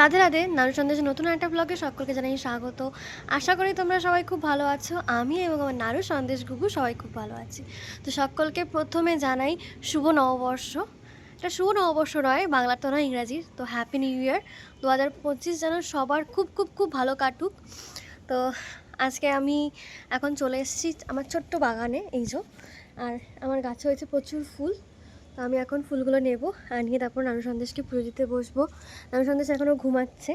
রাধে রাধে, নারু সন্দেশ নতুন একটা ব্লগে সকলকে জানাই স্বাগত। আশা করি তোমরা সবাই খুব ভালো আছো। আমি এবং আমার নারু সন্দেশ গুগু সবাই খুব ভালো আছি। তো সকলকে প্রথমে জানাই শুভ নববর্ষ। এটা শুভ নববর্ষ নয়, বাংলার তো নয়, ইংরাজির। তো হ্যাপি নিউ ইয়ার দু হাজার পঁচিশ যেন সবার খুব খুব খুব ভালো কাটুক। তো আজকে আমি এখন চলে এসেছি আমার ছোট্ট বাগানে, এই যে। আর আমার গাছে হয়েছে প্রচুর ফুল। তো আমি এখন ফুলগুলো নেব আর নিয়ে তারপর নানু সন্দেশকে পুজো দিতে বসবো। নানু সন্দেশ এখনও ঘুমাচ্ছে।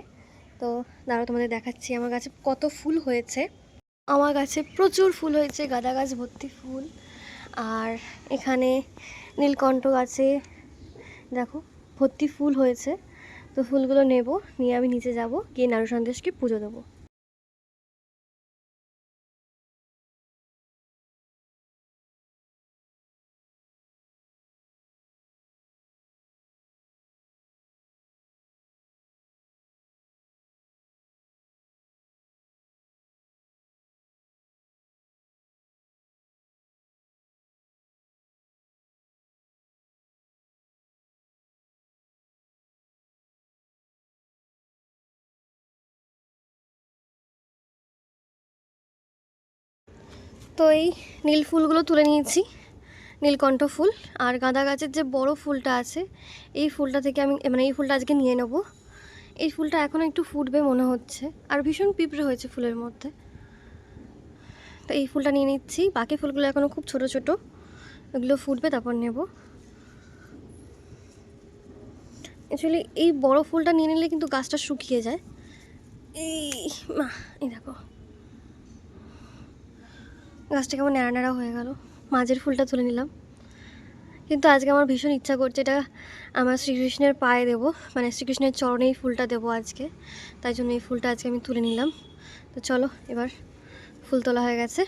তো দাঁড়াও, তোমাদের দেখাচ্ছি আমার গাছে কত ফুল হয়েছে। আমার গাছে প্রচুর ফুল হয়েছে, গাঁদা গাছ ভর্তি ফুল। আর এখানে নীলকণ্ঠ গাছে দেখো ভর্তি ফুল হয়েছে। তো ফুলগুলো নেব, নিয়ে আমি নিচে যাব, গিয়ে নানু সন্দেশকে পুজো দেবো। তো এই নীল ফুলগুলো তুলে নিয়েছি, নীলকণ্ঠ ফুল। আর গাঁদা গাছের যে বড় ফুলটা আছে, এই ফুলটা থেকে আমি মানে এই ফুলটা আজকে নিয়ে নেব। এই ফুলটা এখনও একটু ফুটবে মনে হচ্ছে, আর ভীষণ পিঁপড়ে হয়েছে ফুলের মধ্যে। তো এই ফুলটা নিয়ে নিচ্ছি। বাকি ফুলগুলো এখনও খুব ছোট ছোট এগুলো ফুটবে তারপর নেব। অ্যাকচুয়ালি এই বড় ফুলটা নিয়ে নিলে কিন্তু গাছটা শুকিয়ে যায়। এই, মা, এই দেখো। গাছটা কেমন নেড়া ন্যাড়া হয়ে গেল। মাঝের ফুলটা তুলে নিলাম। কিন্তু আজকে আমার ভীষণ ইচ্ছা করছে এটা আমার শ্রীকৃষ্ণের পায়ে দেবো। মানে শ্রীকৃষ্ণের চরণেই ফুলটা দেবো আজকে। তাই জন্য এই ফুলটা আজকে আমি তুলে নিলাম। তো চলো, এবার ফুল তোলা হয়ে গেছে।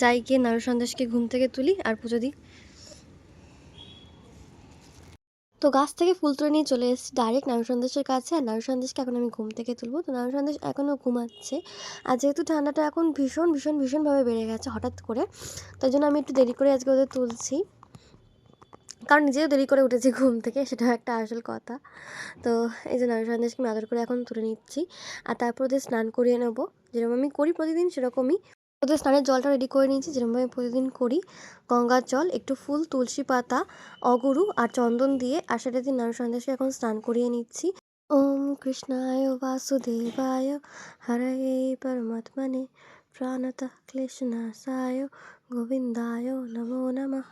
যাই গিয়ে নারু সন্দেশকে ঘুম থেকে তুলি আর পুজো দিই। তো গাছ থেকে ফুল তুলে নিয়ে চলে এসেছি ডাইরেক্ট নারু সন্দেশের কাছে। আর নারু সন্দেশকে এখন আমি ঘুম থেকে তুলবো। তো নারু সন্দেশ এখনও ঘুমাচ্ছে। আর যেহেতু ঠান্ডাটা এখন ভীষণ ভীষণ, ভীষণভাবে বেড়ে গেছে হঠাৎ করে, তাই জন্য আমি একটু দেরি করে আজকে ওদের তুলছি। কারণ নিজেও দেরি করে উঠেছি ঘুম থেকে, সেটাও একটা আসল কথা। তো এই যে নারু সন্দেশকে আমি আদর করে এখন তুলে নিচ্ছি। আর তারপর ওদের স্নান করিয়ে নেব। যেরকম আমি করি প্রতিদিন, সেরকমই ওদের স্নানের জলটা রেডি করে নিয়েছি যেরকম আমি প্রতিদিন করি। গঙ্গার জল, একটু ফুল, তুলসী পাতা, অগুরু আর চন্দন দিয়ে আর সেটা দিয়ে নানু সন্দেশকে এখন স্নান করিয়ে নিচ্ছি। ওম কৃষ্ণায় বাসুদেবায় হরে পরমাত্মনে প্রাণত ক্লেশনাশায় গোবিন্দায় নমো নমঃ।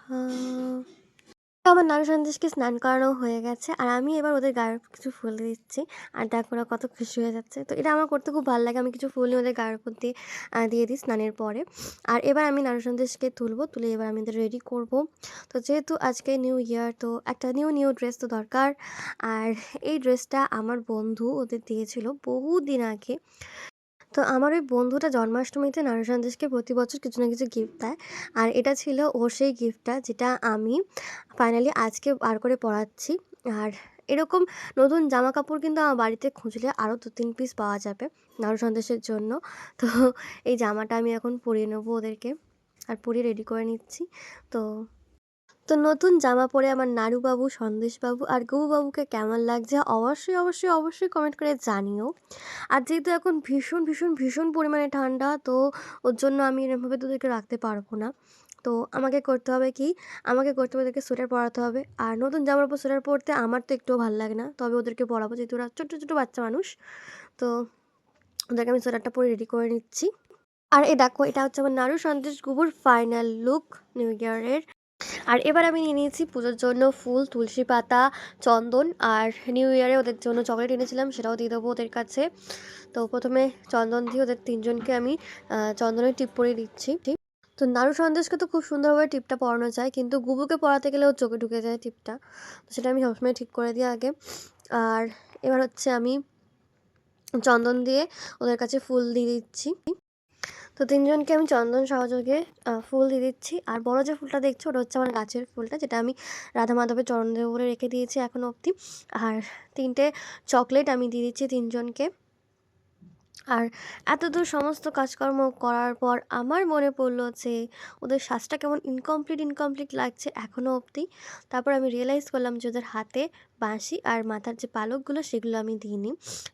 আমার নারু সন্দেশকে স্নান করানো হয়ে গেছে, আর আমি এবার ওদের গায়ের কিছু ফুল দিচ্ছি, আর দেখো ওরা কত খুশি হয়ে যাচ্ছে। তো এটা আমার করতে খুব ভালো লাগে, আমি কিছু ফুল ওদের গায়ের উপর দিয়ে দিয়ে দিই স্নানের পরে। আর এবার আমি নারু সন্দেশকে তুলবো, তুলে এবার আমি ওদের রেডি করব। তো যেহেতু আজকে নিউ ইয়ার তো একটা নিউ নিউ ড্রেস তো দরকার। আর এই ড্রেসটা আমার বন্ধু ওদের দিয়েছিল বহু দিন আগে। তো আমার ওই বন্ধুটা জন্মাষ্টমীতে নারু সন্দেশকে প্রতি বছর কিছু না কিছু গিফট দেয়। আর এটা ছিল ওর সেই গিফটটা যেটা আমি ফাইনালি আজকে বার করে পরাচ্ছি। আর এরকম নতুন জামা কাপড় কিন্তু আমার বাড়িতে খুঁজলে আরও দু তিন পিস পাওয়া যাবে নাড়ু সন্দেশের জন্য। তো এই জামাটা আমি এখন পরিয়ে নেব ওদেরকে। আর পরিয়ে রেডি করে নিচ্ছি। তো তো নতুন জামা পরে আমার নাড়ুবাবু সন্দেশবাবু আর গৌবাবুকে কেমন লাগছে অবশ্যই অবশ্যই অবশ্যই কমেন্ট করে জানিও। আর যেহেতু এখন ভীষণ ভীষণ ভীষণ পরিমাণে ঠান্ডা, তো ওর জন্য আমি এরমভাবে তোদেরকে রাখতে পারব না। তো আমাকে করতে হবে কি? আমাকে করতে হবে ওদেরকে সোয়েটার পরাতে হবে। আর নতুন জামার উপর সোয়েটার পরতে আমার তো একটুও ভালো লাগে না। তবে ওদেরকে পরাবো যেহেতু ওরা ছোটো ছোটো বাচ্চা মানুষ। তো ওদেরকে আমি সোয়েটারটা পরে রেডি করে নিচ্ছি। আর এ দেখো, এটা হচ্ছে আমার নাড়ু সন্দেশ গুবুর ফাইনাল লুক নিউ ইয়ারের আর এবার আমি নিয়ে নিয়েছি পুজোর জন্য ফুল, তুলসী পাতা, চন্দন আর নিউ ইয়ারে ওদের জন্য চকলেট এনেছিলাম, সেটাও দিয়ে দেবো ওদের কাছে। তো প্রথমে চন্দন দিয়ে ওদের তিনজনকে আমি চন্দনের টিপ পরিয়ে দিচ্ছি। ঠিক তো নাড়ু সন্দেশকে তো খুব সুন্দরভাবে টিপটা পরানো যায়, কিন্তু গুবুকে পরাতে গেলে ওর চোখে ঢুকে যায় টিপটা। তো সেটা আমি সবসময় ঠিক করে দিই আগে। আর এবার হচ্ছে আমি চন্দন দিয়ে ওদের কাছে ফুল দিয়ে দিচ্ছি। তো তিনজনকে আমি চন্দন সহযোগে ফুল দিয়ে দিচ্ছি। আর বড় যে ফুলটা দেখছ, ওটা হচ্ছে আমার গাছের ফুলটা, যেটা আমি রাধা মাধবের চরণ দেব বলে রেখে দিয়েছি এখনও অবধি। আর তিনটে চকলেট আমি দিয়ে দিচ্ছি তিনজনকে। আর এতদূর সমস্ত কাজকর্ম করার পর আমার মনে পড়ল যে, ওদের শ্বাসটা কেমন ইনকমপ্লিট ইনকমপ্লিট লাগছে এখনও অবধি। তারপর আমি রিয়েলাইজ করলাম যে, ওদের হাতে বাঁশি আর মাথার যে পালকগুলো, সেগুলো আমি দিইনি।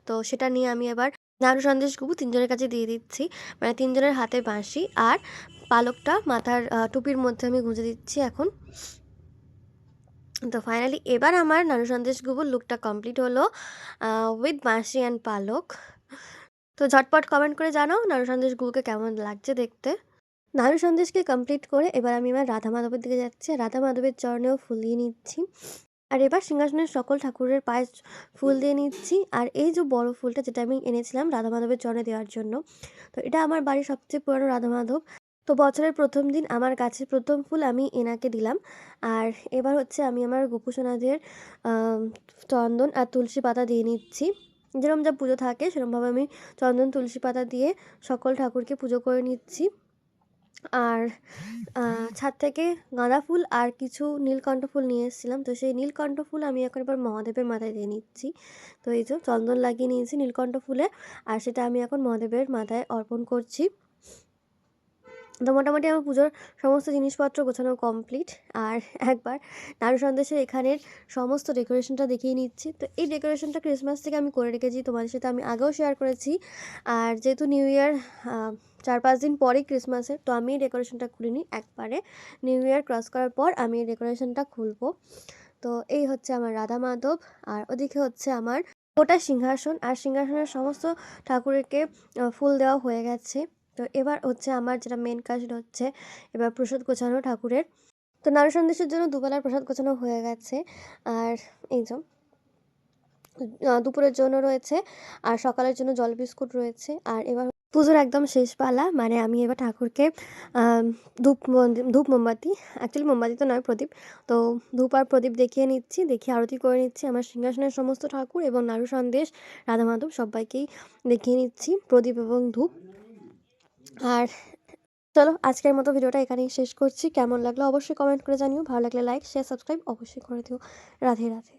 তো সেটা নিয়ে আমি এবার নাড়ু সন্দেশ গুবু তিনজনের কাছে দিয়ে দিচ্ছি। মানে তিনজনের হাতে বাঁশি আর পালকটা মাথার টুপির মধ্যে আমি গুঁজে দিচ্ছি এখন। তো ফাইনালি এবার আমার নাড়ু সন্দেশ গুবুর লুকটা কমপ্লিট হলো উইথ বাঁশি অ্যান্ড পালক। তো ঝটপট কমেন্ট করে জানাও নাড়ু সন্দেশ গুবুকে কেমন লাগছে দেখতে। নাড়ু সন্দেশকে কমপ্লিট করে এবার আমি আমার রাধা মাধবের দিকে যাচ্ছি। রাধা মাধবের চরণেও ফুলিয়ে নিচ্ছি। আর এবার সিংহাসনের সকল ঠাকুরের পায়ে ফুল দিয়ে নিচ্ছি। আর এই যে বড় ফুলটা যেটা আমি এনেছিলাম রাধা মাধবের চরণে দেওয়ার জন্য, তো এটা আমার বাড়ির সবচেয়ে পুরনো রাধা মাধব তো বছরের প্রথম দিন আমার গাছের প্রথম ফুল আমি এনাকে দিলাম। আর এবার হচ্ছে আমি আমার গোপুসোনাদের চন্দন আর তুলসী পাতা দিয়ে নিচ্ছি। যেরকম যা পুজো থাকে, সেরকমভাবে আমি চন্দন, তুলসী পাতা দিয়ে সকল ঠাকুরকে পুজো করে নিচ্ছি। আর ছাদ থেকে গাঁদা ফুল আর কিছু নীলকণ্ঠ ফুল নিয়ে এসেছিলাম। তো সেই নীলকণ্ঠ ফুল আমি এখন এবার মহাদেবের মাথায় দিয়ে নিচ্ছি। তো এই যে চন্দন লাগিয়ে নিয়েছি নীলকণ্ঠ ফুলে আর সেটা আমি এখন মহাদেবের মাথায় অর্পণ করছি। তো মোটামুটি আমার পুজোর সমস্ত জিনিসপত্র গোছানো কমপ্লিট। আর একবার নাড়ু সন্দেশের এখানের সমস্ত ডেকোরেশনটা দেখিয়ে নিচ্ছি। তো এই ডেকোরেশনটা ক্রিসমাস থেকে আমি করে রেখেছি, তোমাদের সাথে আমি আগেও শেয়ার করেছি। আর যেহেতু নিউ ইয়ার চার পাঁচ দিন পরেই ক্রিসমাসের তো আমি ডেকোরেশনটা খুলিনি। একবারে নিউ ইয়ার ক্রস করার পর আমি ডেকোরেশনটা খুলবো। তো এই হচ্ছে আমার রাধা মাধব, আর ওদিকে হচ্ছে আমার ওটা সিংহাসন, আর সিংহাসনের সমস্ত ঠাকুরকে ফুল দেওয়া হয়ে গেছে। তো এবার হচ্ছে আমার যেটা মেন কাজ হচ্ছে এবার প্রসাদ গোছানো ঠাকুরের। তো নাড়ু সন্দেশের জন্য দুবেলার প্রসাদ গোছানো হয়ে গেছে। আর এই যে দুপুরের জন্য রয়েছে, আর সকালের জন্য জল বিস্কুট রয়েছে, আর এবার পুজোর একদম শেষ পালা মানে আমি এবার ঠাকুরকে ধূপ ধূপ মোমবাতি অ্যাকচুয়ালি মোমবাতি তো নয় প্রদীপ, তো ধূপ আর প্রদীপ দেখিয়ে নিচ্ছি, দেখিয়ে আরতি করে নিচ্ছি, আমার সিংহাসনের সমস্ত ঠাকুর এবং নাড়ু সন্দেশ, রাধা মাধব সবাইকেই দেখিয়ে নিচ্ছি, প্রদীপ এবং ধূপ। আর চলো, আজকের মতো ভিডিওটা এখানেই শেষ করছি, কেমন লাগল অবশ্যই কমেন্ট করে জানিও, ভালো লাগলে লাইক শেয়ার সাবস্ক্রাইব অবশ্যই করে দিও। রাধে রাধে।